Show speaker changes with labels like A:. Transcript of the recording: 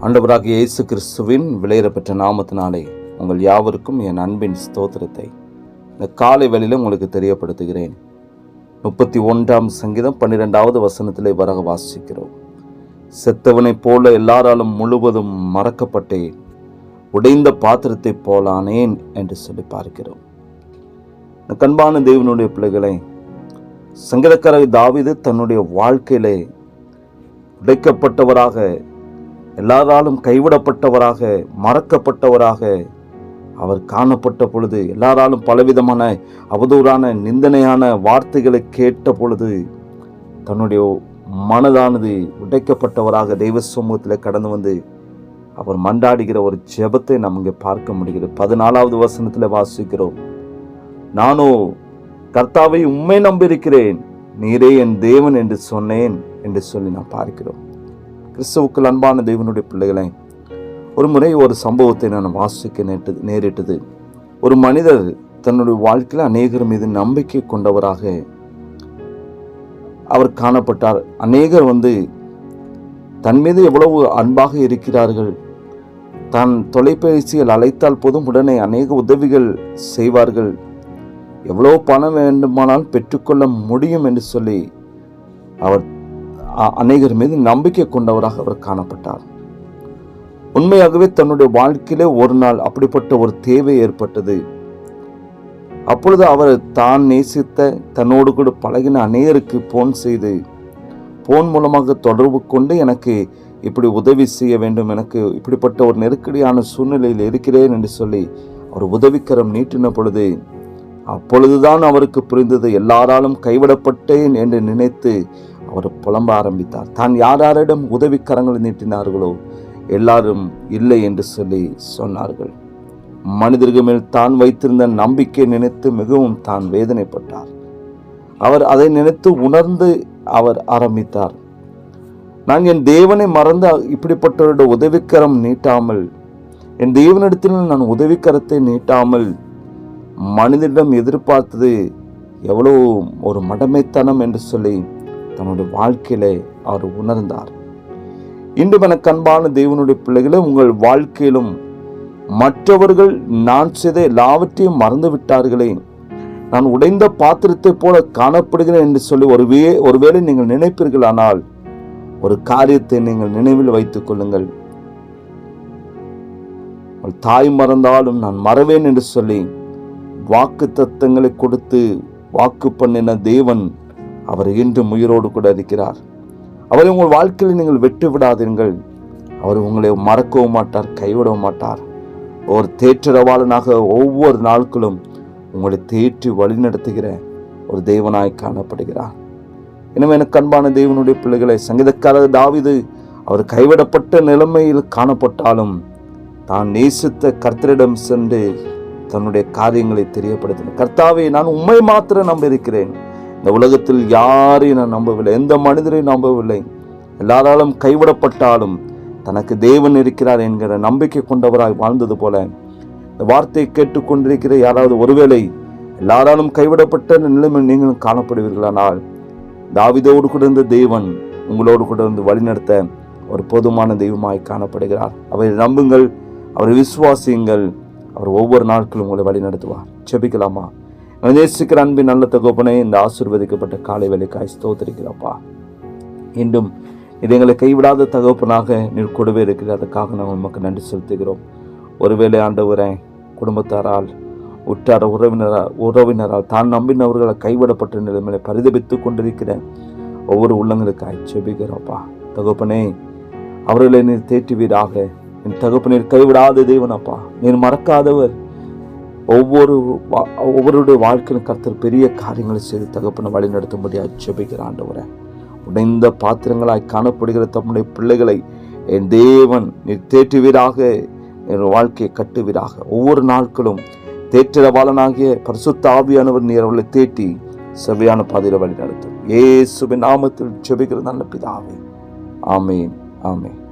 A: ஆண்டவராக இயேசு கிறிஸ்துவின் விலையிறப்பெற்ற நாமத்தினாலே உங்கள் யாவருக்கும் என் அன்பின் ஸ்தோத்திரத்தை. இந்த காலை வேளையில உங்களுக்கு தெரியப்படுத்துகிறேன். முப்பத்தி ஒன்றாம் சங்கீதம் பன்னிரெண்டாவது வசனத்திலே வரக வாசிக்கிறோம். செத்தவனைப் போல எல்லாராலும் முழுவதும் மறக்கப்பட்டேன். உடைந்த பாத்திரத்தைப் போலானேன் என்று சொல்லி பார்க்கிறோம். இந்த கண்பான தேவனுடைய பிள்ளைகளை சங்கீதக்காரர் தாவிது தன்னுடைய வாழ்க்கையிலே உடைக்கப்பட்டவராக எல்லாராலும் கைவிடப்பட்டவராக மறக்கப்பட்டவராக அவர் காணப்பட்ட பொழுது எல்லாராலும் பலவிதமான அவதூறான நிந்தனையான வார்த்தைகளை கேட்ட பொழுது தன்னுடைய மனதானது உடைக்கப்பட்டவராக தெய்வ சமூகத்தில் கடந்து வந்து அவர் மண்டாடுகிற ஒரு ஜெபத்தை நாம் இங்கே பார்க்க முடிகிறது. பதினாலாவது வசனத்தில் வாசிக்கிறோம். நானோ கர்த்தாவை உண்மை நம்பியிருக்கிறேன் நீரே என் தேவன் என்று சொன்னேன் என்று சொல்லி நான் பார்க்கிறோம். கிறிஸ்துவுக்குள் அன்பான தேவனுடைய பிள்ளைகளை ஒரு முறை ஒரு சம்பவத்தை நான் வாசிக்க நேட்டது நேரிட்டது. ஒரு மனிதர் தன்னுடைய வாழ்க்கையில் அநேகர் மீது நம்பிக்கை கொண்டவராக அவர் காணப்பட்டார். அநேகர் வந்து தன் மீது எவ்வளவு அன்பாக இருக்கிறார்கள் தான் தொலைபேசியில் அழைத்தால் போதும் உடனே அநேக உதவிகள் செய்வார்கள் எவ்வளோ பணம் வேண்டுமானால் பெற்றுக்கொள்ள முடியும் என்று சொல்லி அவர் அநேகர் மீது நம்பிக்கை கொண்டவராக அவர் காணப்பட்டார். உண்மையாகவே தன்னுடைய வாழ்க்கையிலே ஒரு நாள் அப்படிப்பட்ட ஒரு தேவை ஏற்பட்டது. அப்பொழுது அவர் தான் நேசித்த தன்னோடு கூட பழகின அநேகருக்கு போன் செய்து போன் மூலமாக தொடர்பு கொண்டு எனக்கு இப்படி உதவி செய்ய வேண்டும் எனக்கு இப்படிப்பட்ட ஒரு நெருக்கடியான சூழ்நிலையில் இருக்கிறேன் என்று சொல்லி அவர் உதவிக்கரம் நீட்டின பொழுது அப்பொழுதுதான் அவருக்கு புரிந்தது எல்லாராலும் கைவிடப்பட்டேன் என்று நினைத்து அவர் புலம்ப ஆரம்பித்தார். தான் யார் யாரிடம் உதவிக்கரங்களை நீட்டினார்களோ எல்லாரும் இல்லை என்று சொல்லி சொன்னார்கள். மனிதர்கள் மேல் தான் வைத்திருந்த நம்பிக்கை நினைத்து மிகவும் தான் வேதனைப்பட்டார். அவர் அதை நினைத்து உணர்ந்து அவர் ஆரம்பித்தார். நான் என் தேவனை மறந்து இப்படிப்பட்டவருடைய உதவிக்கரம் நீட்டாமல் என் தேவனிடத்தில் நான் உதவிக்கரத்தை நீட்டாமல் மனிதனிடம் எதிர்பார்த்தது எவ்வளோ ஒரு மடமைத்தனம் என்று சொல்லி தன்னுடைய வாழ்க்கையிலே அவர் உணர்ந்தார். இன்று எனக்கு அன்பான தேவனுடைய பிள்ளைகளை உங்கள் வாழ்க்கையிலும் மற்றவர்கள் நான் செய்த எல்லாவற்றையும் மறந்து விட்டார்களே நான் உடைந்த பாத்திரத்தைப் போல காணப்படுகிறேன் என்று சொல்லி ஒருவே ஒருவேளை நீங்கள் நினைப்பீர்களானால் ஒரு காரியத்தை நீங்கள் நினைவில் வைத்துக் கொள்ளுங்கள். உங்கள் தாய் மறந்தாலும் நான் மறவேன் என்று சொல்லி வாக்கு தத்தங்களை கொடுத்து வாக்கு பண்ணின தேவன் அவர் இன்றும் உயிரோடு கூட இருக்கிறார். அவரை உங்கள் வாழ்க்கையில் நீங்கள் வெட்டு விடாதீர்கள் அவர் உங்களை மறக்கவும் மாட்டார் கைவிடவும் மாட்டார். ஒரு தேற்றரவாளனாக ஒவ்வொரு நாட்களும் உங்களை தேற்றி வழிநடத்துகிற ஒரு தெய்வனாய் காணப்படுகிறார். எனவே எனக்கு அன்பான தெய்வனுடைய பிள்ளைகளை சங்கீதக்காரர் தாவிது அவர் கைவிடப்பட்ட நிலைமையில் காணப்பட்டாலும் தான் நேசித்த கர்த்தரிடம் சென்று தன்னுடைய காரியங்களை தெரியப்படுத்தின கர்த்தாவை நான் உண்மை மாத்திர நம்பியிருக்கிறேன். இந்த உலகத்தில் யாரையும் நான் நம்பவில்லை. எந்த மனிதரையும் நம்பவில்லை. எல்லாராலும் கைவிடப்பட்டாலும் தனக்கு தேவன் இருக்கிறார் என்கிற நம்பிக்கை கொண்டவராய் வாழ்ந்தது போல. இந்த வார்த்தையை கேட்டுக்கொண்டிருக்கிற யாராவது ஒருவேளை எல்லாராலும் கைவிடப்பட்ட நிலைமை நீங்களும் காணப்படுவீர்களானால் தாவிதோடு கூட இருந்த தெய்வன் உங்களோடு கூட இருந்து வழிநடத்த ஒரு பொதுமான தெய்வமாய் காணப்படுகிறார். அவரை நம்புங்கள் அவரை விசுவாசியுங்கள். அவர் ஒவ்வொரு நாட்களும் உங்களை வழிநடத்துவார். செபிக்கலாமா நேசிக்கிற அன்பின் நல்ல தகப்பனே இந்த ஆசீர்வதிக்கப்பட்ட காலை வேலைக்காய் ஸ்தோத்திருக்கிறப்பா. இன்றும் இது எங்களை கைவிடாத தகப்பனாக நீர் கூடவே இருக்கிற அதுக்காக நாங்கள் உமக்கு நன்றி செலுத்துகிறோம். ஒருவேளை ஆண்டவரே குடும்பத்தாரால் உற்றார உறவினரால் உறவினரால் தான் நம்பினவர்களை கைவிடப்பட்ட நிலைமையில பரிதபித்து கொண்டிருக்கிற ஒவ்வொரு உள்ளங்களுக்காய் செபிக்கிறோப்பா தகப்பனே அவர்களை நீர் தேற்றுவீராக. என் தகப்பனீர் கைவிடாத தேவனப்பா. நீர் மறக்காதவர். ஒவ்வொரு வா- ஒவ்வொருடைய வாழ்க்கையிலும் கர்த்தர் பெரிய காரியங்களை செய்து தகப்பனை வழி நடத்தும்படியாக ஜெபிக்கிற ஆண்டவரே. உடைந்த பாத்திரங்களாய் காணப்படுகிற தம்முடைய பிள்ளைகளை என் தேவன் நீர் தேற்றுவீராக என் வாழ்க்கையை கட்டுவீராக. ஒவ்வொரு நாட்களும் தேற்றிடவாளனாகிய பரிசுத்த ஆவியானவர் நீர் அவர்களை தேட்டி செவ்வையான பாதையில் வழி நடத்தும் ஏசுவின் நாமத்தில் ஜெபிக்கிற நல்ல பிதாவே. ஆமேன் ஆமேன்.